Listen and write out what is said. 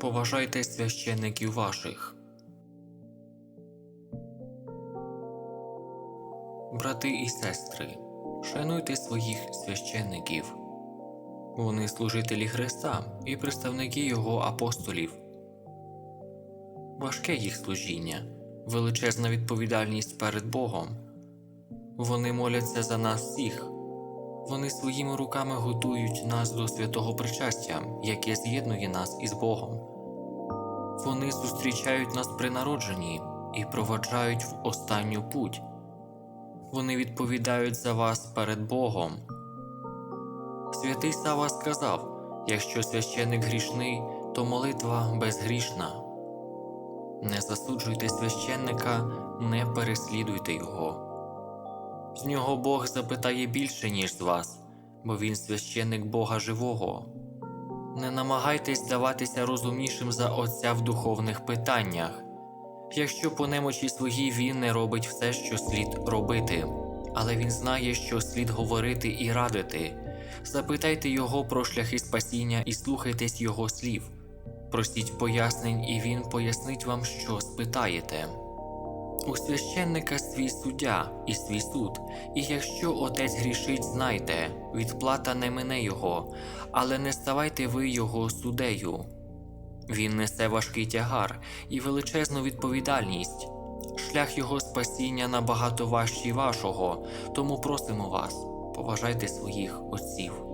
Поважайте священників ваших. Брати і сестри, шануйте своїх священників. Вони служителі Христа і представники Його апостолів. Важке їх служіння, величезна відповідальність перед Богом. Вони моляться за нас всіх. Вони своїми руками готують нас до святого причастя, яке з'єднує нас із Богом. Вони зустрічають нас при народженні і проваджають в останню путь. Вони відповідають за вас перед Богом. Святий Сава сказав: якщо священик грішний, то молитва безгрішна. Не засуджуйте священника, не переслідуйте його. З нього Бог запитає більше, ніж з вас, бо він священник Бога живого. Не намагайтесь здаватися розумнішим за Отця в духовних питаннях. Якщо по немочі своїй він не робить все, що слід робити, але він знає, що слід говорити і радити. Запитайте його про шляхи спасіння і слухайтесь його слів. Просіть пояснень, і він пояснить вам, що спитаєте. У священника свій суддя і свій суд, і якщо отець грішить, знайте, відплата не мине його, але не ставайте ви його судею. Він несе важкий тягар і величезну відповідальність. Шлях його спасіння набагато важчий вашого, тому просимо вас, поважайте своїх отців.